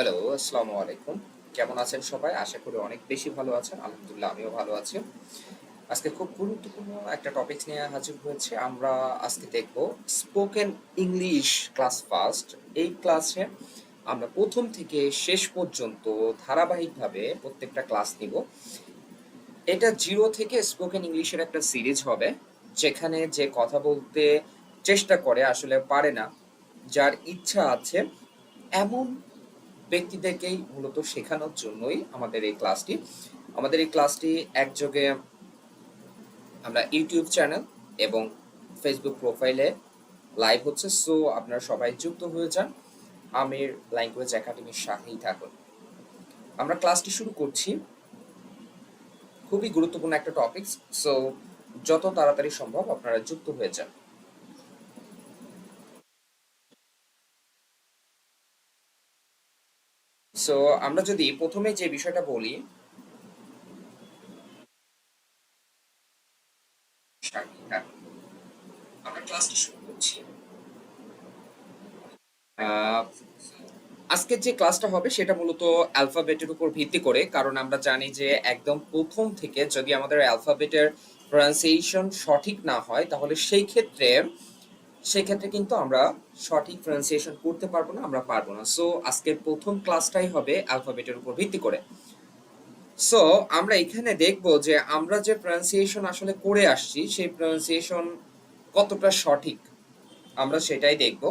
Hello আসসালামু আলাইকুম। কেমন আছেন সবাই? আশা করি অনেক বেশি ভালো আছেন। আলহামদুলিল্লাহ, আমিও ভালো আছি। আজকে খুব গুরুত্বপূর্ণ একটা টপিক নিয়ে হাজির হয়েছে। আমরা আজকে দেখব স্পোকেন ইংলিশ ক্লাস ফার্স্ট এই ক্লাসে আমরা প্রথম থেকে শেষ পর্যন্ত ধারাবাহিকভাবে প্রত্যেকটা ক্লাস নিব। এটা জিরো থেকে স্পোকেন ইংলিশের একটা সিরিজ হবে, যেখানে যে কথা বলতে চেষ্টা করে, আসলে পারে না। যার ইচ্ছা আছে এমন ব্যক্তিদেরকেই মূলত শেখানোর জন্যই আমাদের এই ক্লাসটি। আমাদের এই ক্লাসটি একযোগে আমরা ইউটিউব চ্যানেল এবং ফেসবুক প্রোফাইলে লাইভ হচ্ছে, সো আপনারা সবাই যুক্ত হয়ে যান। আমির ল্যাঙ্গুয়েজ একাডেমির সাথেই থাকুন। আমরা ক্লাসটি শুরু করছি। খুবই গুরুত্বপূর্ণ একটা টপিক, সো যত তাড়াতাড়ি সম্ভব আপনারা যুক্ত হয়ে যান। সো আমরা যদি প্রথমে যে বিষয়টা বলি করছি। আজকের যে ক্লাসটা হবে সেটা মূলত অ্যালফাবেটের উপর ভিত্তি করে, কারণ আমরা জানি যে একদম প্রথম থেকে যদি আমাদের অ্যালফাবেটের প্রনাউন্সিয়েশন সঠিক না হয়, তাহলে সেই ক্ষেত্রে সেই ক্ষেত্রে কিন্তু আমরা সঠিক প্রনাউন্সিয়েশন করতে পারব না, আমরা পারব না। সো আজকের প্রথম ক্লাসটাই হবে অ্যালফাবেটের উপর ভিত্তি করে। সো আমরা এখানে দেখব যে আমরা যে প্রনাউন্সিয়েশন আসলে করে আসছি, সেই প্রনাউন্সিয়েশন কতটা সঠিক? আমরা সেটাই দেখব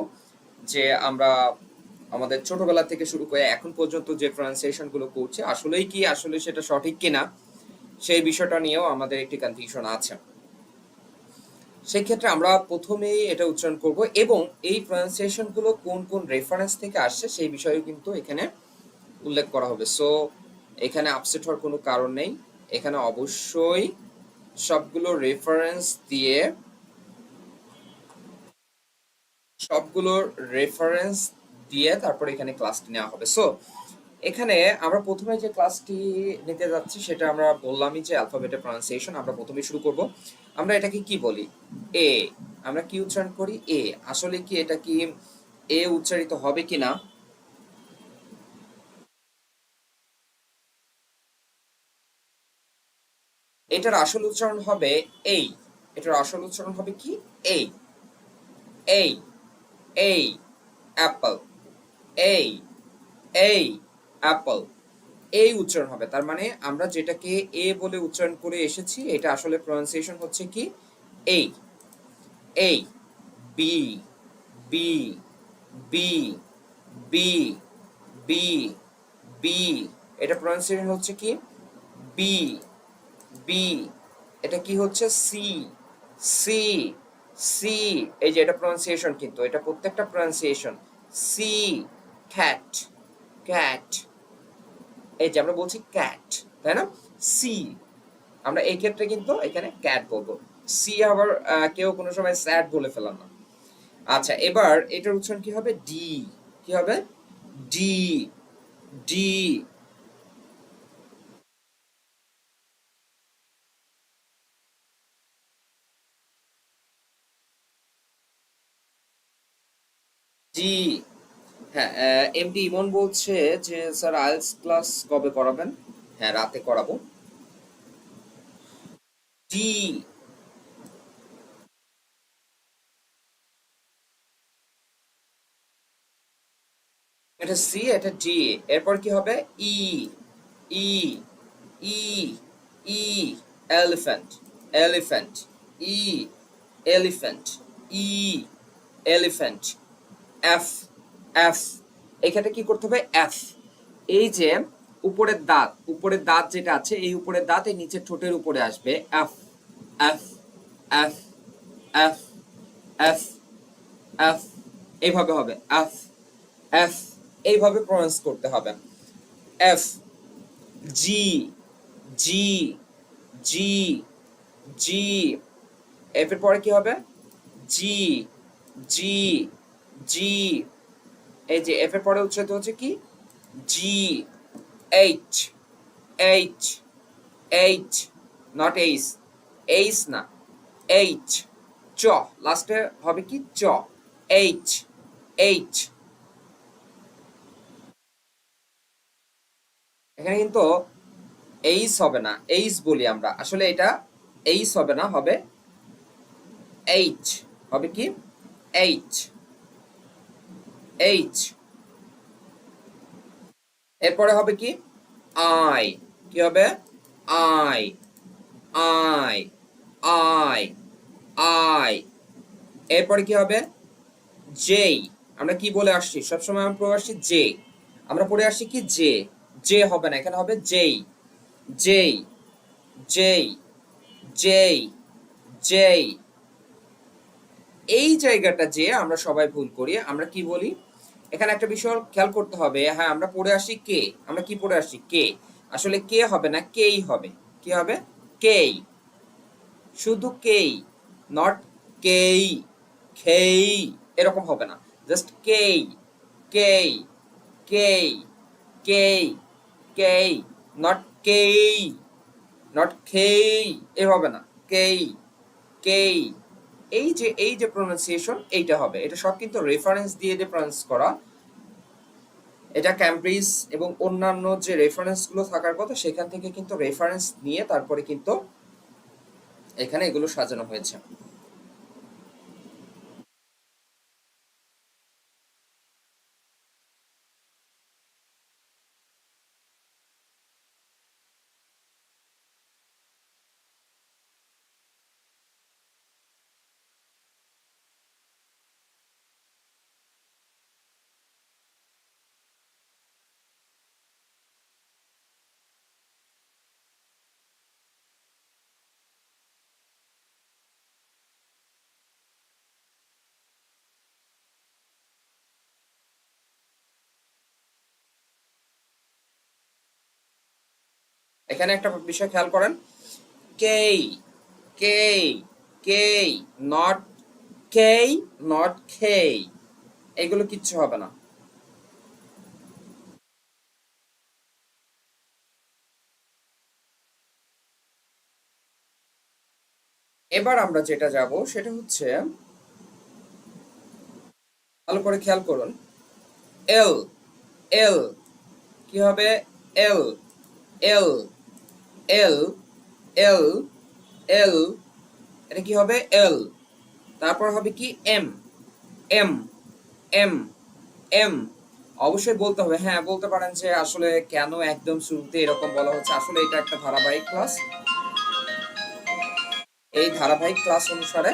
যে আমরা আমাদের ছোটবেলা থেকে শুরু করে এখন পর্যন্ত যে প্রনাউন্সিয়েশনগুলো করছে, আসলেই কি, আসলে সেটা সঠিক কিনা, সেই বিষয়টা নিয়েও আমাদের একটি কনফিউশন আছে। সেই ক্ষেত্রে আমরা প্রথমেই এটা উচ্চারণ করব এবং এই প্রনাউন্সিয়েশনগুলো কোন কোন রেফারেন্স থেকে আসছে সেই বিষয়েও কিন্তু এখানে উল্লেখ করা হবে। সো এখানে আপসেট হওয়ার কোনো কারণ নেই। এখানে অবশ্যই সবগুলো রেফারেন্স দিয়ে সবগুলো রেফারেন্স দিয়ে তারপর এখানে ক্লাসটি নেওয়া হবে। সো এখানে আমরা প্রথমে যে ক্লাসটি নিতে যাচ্ছি, সেটা আমরা বললামই যে অ্যালফাবেটের প্রনাউন্সিয়েশন আমরা প্রথমে শুরু করব। আমরা এটাকে কি বলি? এ আমরা কি উচ্চারণ করি? এ আসলে কি এটা কি এ উচ্চারিত হবে কি না এটার আসল উচ্চারণ হবে এই। এটার আসল উচ্চারণ হবে কি? এই। এই। এই। অ্যাপল। এই। এই। অ্যাপল। এই উচ্চারণ হবে। তার মানে আমরা যেটাকে এ বলে উচ্চারণ করে এসেছি, এটা আসলে প্রনাউন্সিয়েশন হচ্ছে কি? এই এই B B B B B B এটা প্রনাউন্সিয়েশন হচ্ছে কি? বি বি এটা কি হচ্ছে? সি সি সি এই যে এটা প্রনাউন্সিয়েশন কিন্তু, এটা প্রত্যেকটা প্রনাউন্সিয়েশন সি ক্যাট ক্যাট এই যে আমরা বলছি ক্যাট তাই না? সি আমরা এই ক্ষেত্রে কিন্তু এখানে ক্যাট বলব। সি আবার কেউ কোনো সময় স্যাড বলে ফেলাম না। আচ্ছা এবার এটার উচ্চারণ কি হবে? ডি কি হবে? ডি ডি জি হ্যাঁ এমডি ইমন বলছে যে, স্যার আইএলস ক্লাস কবে করাবেন? হ্যাঁ রাতে করাবো। ডি এটা সি এটা ডি এরপর কি হবে? E E E E elephant elephant E elephant E elephant F F এখানে কি করতে হবে? এফ এই যে উপরের দাঁত উপরের দাঁত যেটা আছে, এই উপরের দাঁত এই নিচের ঠোঁটের উপরে আসবে। F F F F F F এইভাবে হবে। এফ এফ এইভাবে প্রনাউন্স করতে হবে। এফ জি জি জি জি এফ এর পরে কি হবে? জি জি জি এই যে এফ এর পরে উচ্চারিত হচ্ছে কি? জি H H H not H H না এইচ চ লাস্টে হবে কি? চ এইচ এইচ এখানে কিন্তু এইস হবে না এইস বলি আমরা। আসলে এটা এইস হবে না, হবে এইচ হবে কি? এইচ এইচ এরপরে হবে কি? আই কি হবে? আই আই আই আই এরপরে কি হবে? জেই আমরা কি বলে আসছি? সবসময় আমরা পড়ে আসছি জে আমরা পড়ে আসছি কি? জে জে হবে না, এখানে হবে J J J J J এই জায়গাটা যে আমরা সবাই ভুল করি, আমরা কি বলি? এখানে একটা বিষয় খেয়াল করতে হবে হ্যাঁ আমরা পড়ে আসি কে? আমরা কি পড়ে আসি? কে? আসলে কে হবে না কেই হবে? কি হবে? কেই। শুধু কেই নট কেই, খেই। এরকম হবে না। জাস্ট কেই কেই কেই কেই কেই নট কেই নট খেই। এ হবে না। কেই কেই এই যে এই যে প্রোনাউন্সিয়েশন এইটা হবে। এটা সব কিন্তু রেফারেন্স দিয়ে দিয়ে প্রোনাউন্স করা, এটা ক্যামব্রিজ এবং অন্যান্য যে রেফারেন্সগুলো থাকার কথা, সেখান থেকে কিন্তু রেফারেন্স নিয়ে তারপরে কিন্তু এখানে এগুলো সাজানো হয়েছে। এখানে একটা বিষয় খেয়াল করেন। কেই কেই কেই, নট কেই, নট খেই। এগুলো কিচ্ছু হবে না। এবার আমরা যেটা যাব, সেটা হচ্ছে ভালো করে খেয়াল করুন। এল এল, কি হবে? এল এল এল এল এল এটা কি হবে? এল তারপর হবে কি? এম এম এম এম অবশ্যই বলতে হবে। হ্যাঁ বলতে পারেন যে আসলে কেন একদম শুরুতে এরকম বলা হচ্ছে? আসলে এটা একটা ধারাবাহিক ক্লাস এই ধারাবাহিক ক্লাস অনুসারে